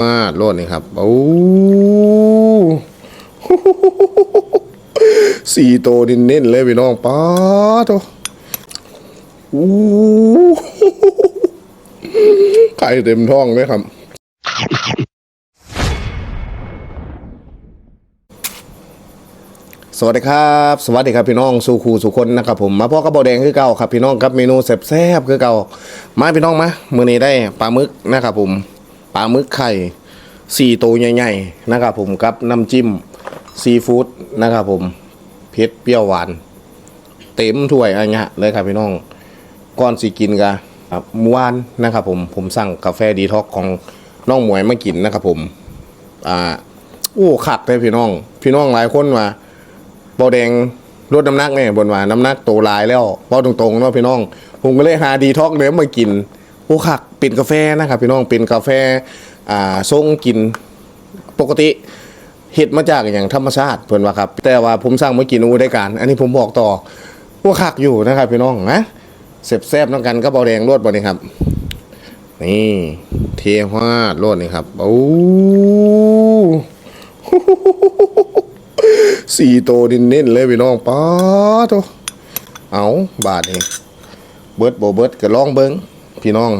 มาโลดนี่ครับ โอ้สี่โตวเน้นเลยพี่น้องป้าโตโอ้ไข่เต็มท้องเลยครับ สวัสดีครับ สวัสดีครับพี่น้องสู่ครูสู่คนนะครับผมมาพ่อกระบอกแดงคือเก่าครับพี่น้องครับเมนูแซ่บๆคือเก่ามาพี่น้องมามื้อนี้ได้ปลาหมึกนะครับผม ปลาหมึกไข่สี่ตัวใหญ่ๆนะครับผมกับน้ำจิ้มซีฟู้ดนะครับผมเผ็ดเปรี้ยวหวาน เต็มถ้วยอะไรเงี้ยเลยครับพี่น้องก่อนสิกินกะครับเมื่อวานนะครับผมผมสั่งกาแฟดีท็อกของน้องหมวยมากินนะครับผม อ่าโอ้ขักเลยพี่น้อง พี่น้องหลายคนมาเบาแดงลดน้ำหนักเนี่ยบนว่าน้ำหนักโตหลายแล้วเบาตรงๆเนาะพี่น้อง ผมก็เลยหาดีท็อกเนื้อมากิน โอ้คักเป็นกาแฟนะครับพี่น้องเป็นกาแฟอ่าทรงกินปกติเห็ดมาจากอย่างธรรมชาติเพิ่นว่าครับ แต่ว่าผมสั่งมากินอูได้การ อันนี้ผมบอกต่อว่าคักอยู่นะครับพี่น้องนะเสบแซบๆน้ำกันก็เบาแดงรวดบ่นี่ครับ นี่เทฮาดรวดนี่ครับโอ้สี่โตวเน้นเลยพี่น้องป้าโตเอาบาทนี่เบิดโบเบิดก็ลองเบิง พี่น้อง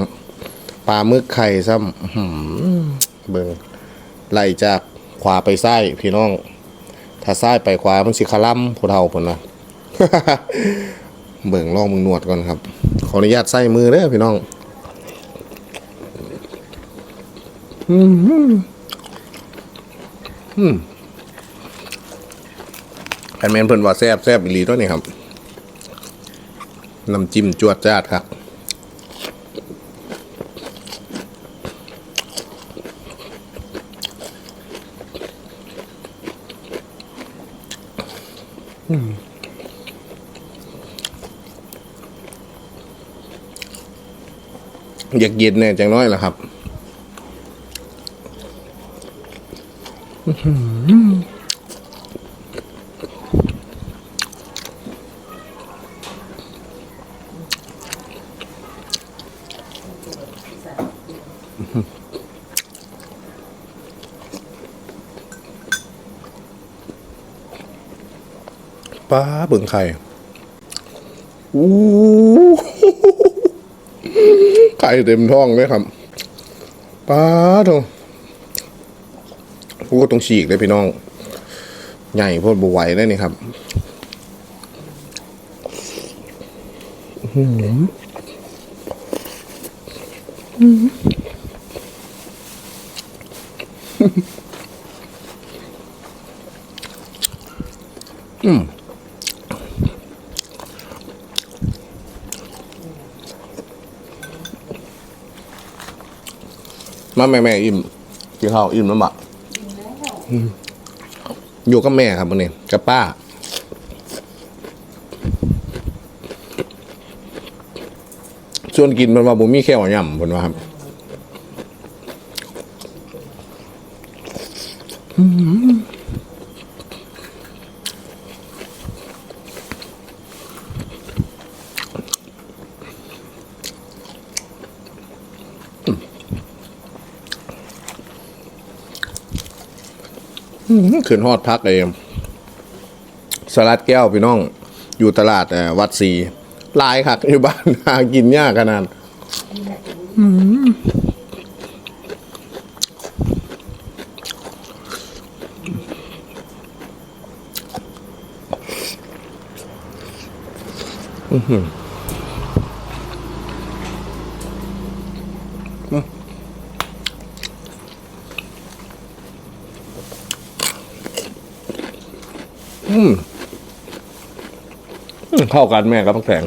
ปลาหมึกไข่ซ้ำอื้อหือเบิงไล่จากขวาไปซ้ายพี่น้อง ถ้าซ้ายไปขวามันสิคล่ำผู้เฒ่าพุ่นนะเบิ่งลองมึงนวดก่อนครับ ขออนุญาตใส่มือเด้อพี่น้องอืมอืมแอนแมนเพิ่นว่าแซ่บแซ่บอีหลีตัวนี้ครับ น้ำจิ้มจวดจ้าดครับ อยากเย็นเนี่ยจังน้อยแหละครับป้าเบิ่งไข่อู้ ไข่เต็มท้องเลยครับป้าโถพูดตรงฉีกเลยพี่น้อง ใหญ่โพดบไหวได้นี่ครับอื้อหืออืม มาแม่แม่อิ่มกินข้าวอิ่มแล้วบะอืมอยู่กับแม่ครับวันนี้กับป้า ส่วนกินมันว่าผมมีแค่หอยย่ำผมว่าครับ ขึ้นฮอดพักเองสลัดแก้วพี่น้อง อยู่ตลาดวัดศรีลายคักอยู่บ้านหากินยากขนาดอืม เข้ากันแม่กับพักแสง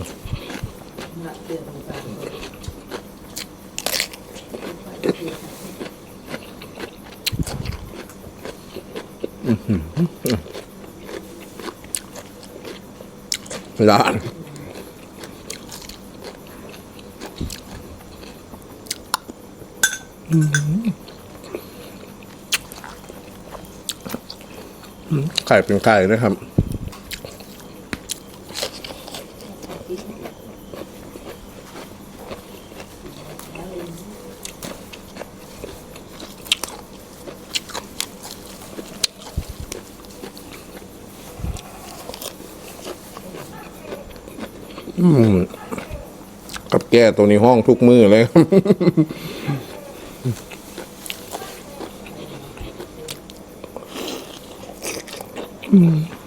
ร้านอืม ไข่เป็นไข่นะครับ อืมกับแก้ตัวนี้ห้องทุกมือเลยครับ Mm.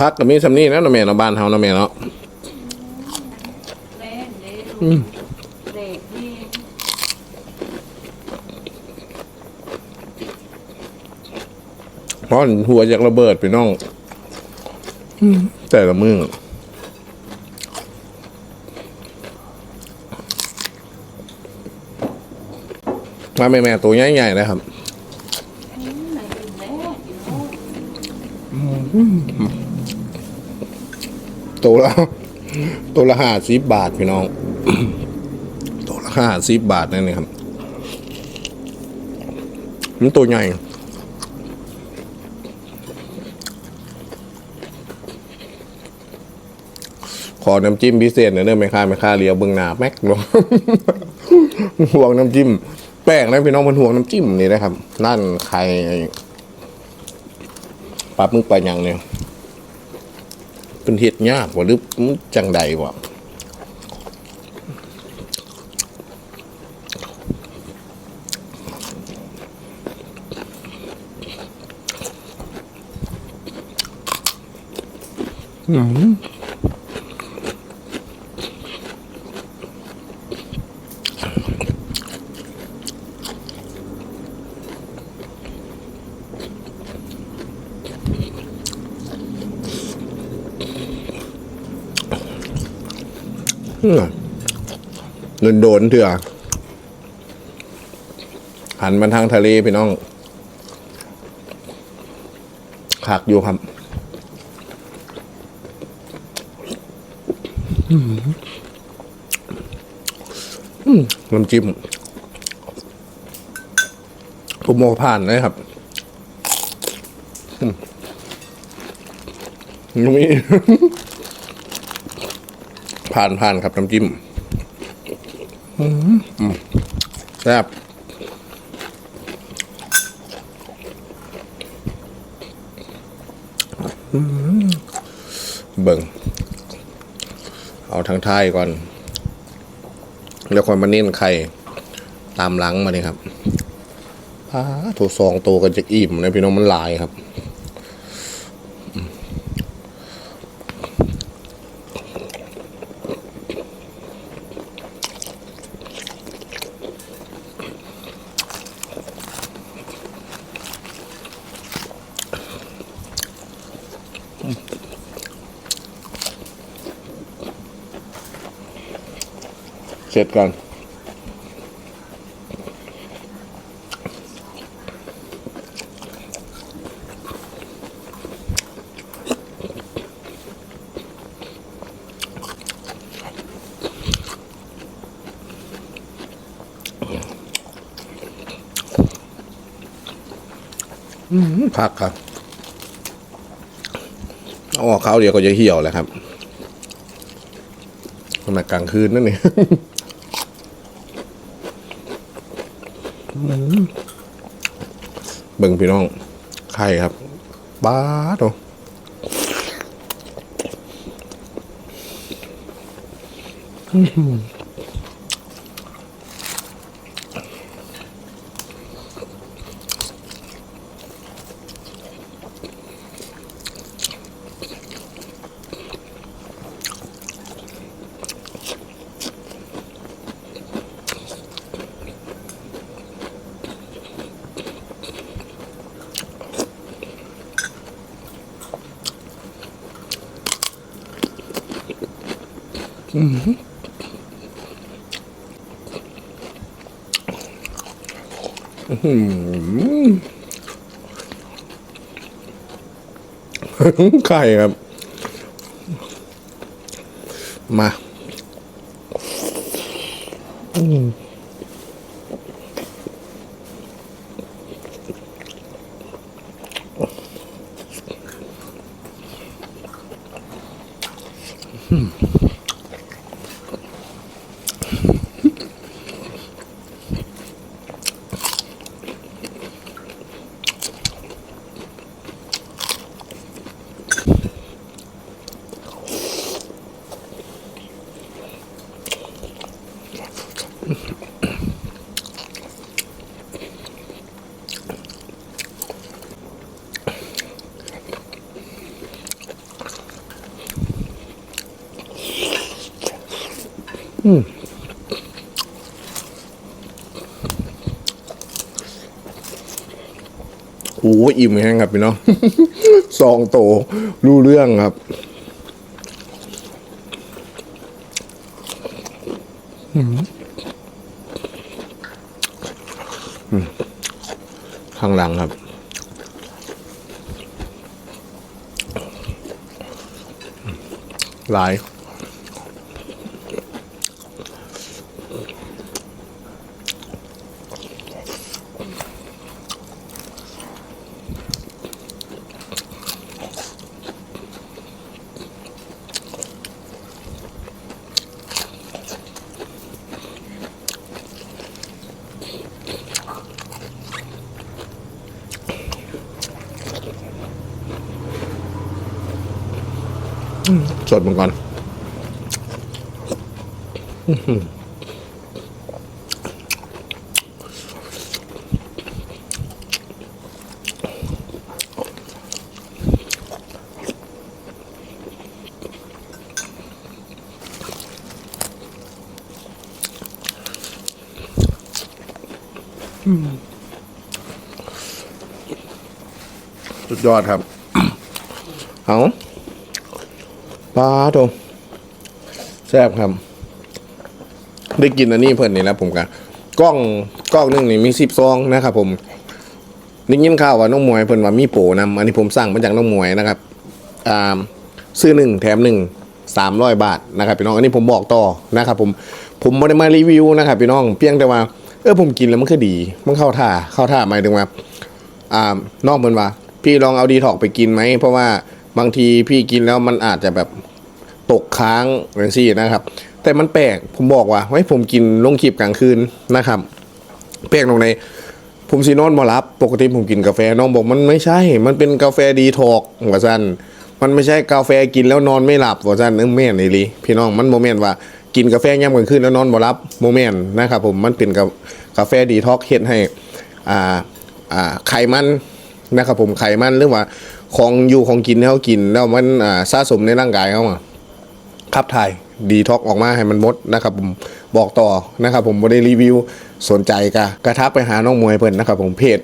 พักกับมีสำนีนะนะแม่เนาะบ้านเฮานะแม่เนาะเล่นเล่นเด็กที่เพราะหัวจากระเบิดไปน้องแต่ละมือมาแม่แม่ๆตัวใหญ่ๆนะครับไตัวละตัวละห้าสิบบาทพี่น้องตัวละห้าสิบบาทนั่นเองครับมันตัวใหญ่ขอน้ำจิ้มพิเศษหน่อยเด้อแม่ค้าแม่ค้าเลียวเบิ่งหน้าแม็กเนาะห่วงน้ำจิ้ม แป้งนะพี่น้องมันห่วงน้ำจิ้มนี่นะครับ นั่นใครปลาหมึกปยังเนี่ย เป็นเห็ดยากว่าหรือจังใดวะอืม โดนโดนเถื่อหันมาทางทะเลพี่น้องขากอยู่ครับน้ำจิ้มผมโมผ่านเลยครับอืมมี ผ่านผ่านครับน้ำจิ้มแซ่บเบิ่ง เอาทางท้ายก่อน แล้วค่อยมาเน้นไข่ตามหลังมาเลยครับพาถูซองโตกันจะอิ่มนะพี่น้องมันหลายครับ เสร็จก่อนอืมพักครับออกเขาวเดียวก็จะเหี่ยวแล้วครับขนาดกลางคืนนั่นนี่ เบิ่งพี่น้อง ไข่ครับบ้าดอื ไข่ครับ มา อืม โอ้อิ่มแห้งครับพี่น้องซองโตรู้เรื่องครับข้างหลังครับหลาย สดมันก่อนอื้อหือสุดยอดครับ เอา ปลาโตแซ่บครับ ได้กินอันนี้เพิ่นนี่แล้วผมกะกล้องกล้องหนึงนี่มีสิบซองนะครับผมได้ยินข่าวว่าน้องมวยเพิ่นว่ามีโปรนำอันนี้ผมสั่งมาจากน้องมวยนะครับอ่าซื้อหนึ่งแถมหนึ่งสามร้อยบาทนะครับพี่น้องอันนี้ผมบอกต่อนะครับผมผมไม่ได้มารีวิวนะครับพี่น้องเพียงแต่ว่าเออผมกินแล้วมันคือดี มันเข้าท่าเข้าท่าหมายถึงว่าอ่านอกเหมือนว่า พี่ลองเอาดีท็อกไปกินไหมเพราะว่าบางทีพี่กินแล้วมันอาจจะแบบ ตกค้างอย่างซี่นะครับ แต่มันแปลกผมบอกว่าไว้ผมกินลงคลิปกลางคืนนะครับ แปลกตรงในผมซีนอนมารับปกติผมกินกาแฟน้องบอกมันไม่ใช่ มันเป็นกาแฟดีทอกว่าซันมันไม่ใช่กาแฟกินแล้วนอนไม่หลับว่าซันเออแม่นเลยพี่น้องมันโมเมนต์ว่ากินกาแฟย่ำกลางคืนแล้วนอนบ่รับโมเมนต์นะครับผมมันเป็นกากาแฟดีท็อกเฮ็ดให้อ่าอ่าไขมันนะครับผมไขมันหรือว่าของอยู่ของกินที่เขากินแล้วมันอ่าสะสมในร่างกายเขาอะ ขับถ่ายดีท็อกออกมาให้มันมดนะครับผมบอกต่อนะครับผมไม่ได้รีวิวสนใจกะกระทักไปหาน้องมวยเพิ่นนะครับผมเพจ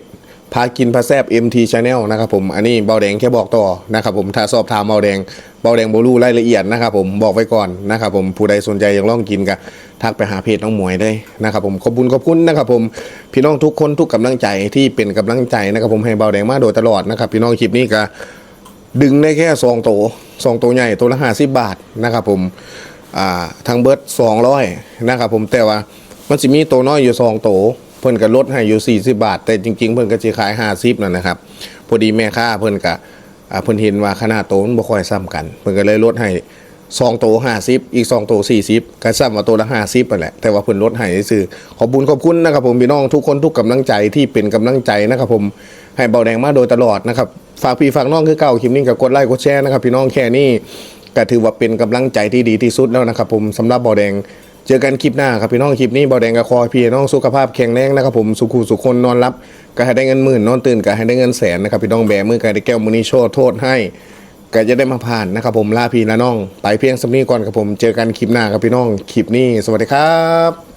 พากินพาแซบ MT Channel นะครับผมอันนี้เบาแดงแค่บอกต่อนะครับผมถ้าสอบถามเบาแดงเบาแดงโบลูรายละเอียดนะครับผมบอกไว้ก่อนนะครับผมผู้ใดสนใจอยากลองกินกะทักไปหาเพจน้องมวยได้นะครับผมขอบคุณขอบคุณนะครับผมพี่น้องทุกคนทุกกำลังใจที่เป็นกำลังใจนะครับผมให้เบาแดงมาโดยตลอดนะครับพี่น้องคลิปนี้ก็ดึงได้แค่ซองโต สองตัวใหญ่ตัวละห้าสิบบาทนะครับผมอ่าทางเบิร์ดสองร้อยนะครับผมแต่ว่ามันจะมีตัวน้อยอยู่สองตัวเพิ่นก็ลดให้อยู่ 40 บาท แต่จริง ๆ เพิ่นก็จะขาย 50นั่นนะครับพอดีแม่ค้าเพิ่นก็อ่าเพิ่นเห็นว่าขนาดโตมันบ่ค่อยซ้ำกัน เพิ่นก็เลยลดให้ ซองโต50อีกซองโต40ก็ซ้ำว่าตัวละ50นั่นแหละ แต่ว่าเพิ่นลดให้ซื่อขอบคุญขอบคุณนะครับผมพี่น้องทุกคนทุกกำลังใจที่เป็นกำลังใจนะครับผมให้เบาแดงมาโดยตลอดนะครับฝากพี่ฝากน้องคือเก่าคลิปนี้ก็กดไลค์กดแชร์นะครับพี่น้องแค่นี้ก็ถือว่าเป็นกำลังใจที่ดีที่สุดแล้วนะครับผมสำหรับเบาแดงเจอกันคลิปหน้าครับพี่น้องคลิปนี้เบาแดงกับคอพี่น้องสุขภาพแข็งแรงนะครับผมสุขุสุขคนนอนรับก็ให้ได้เงินหมื่นนอนตื่นก็ให้ได้เงินแสนนะครับพี่น้องแบมือก็ได้แก้วมือนี้โชว์โทษให้ ก็จะได้มาผ่านนะครับผมลาพี่ละน้อง ไปเพียงสำนีก่อนครับผมเจอกันคลิปหน้าครับพี่น้องคลิปนี้สวัสดีครับ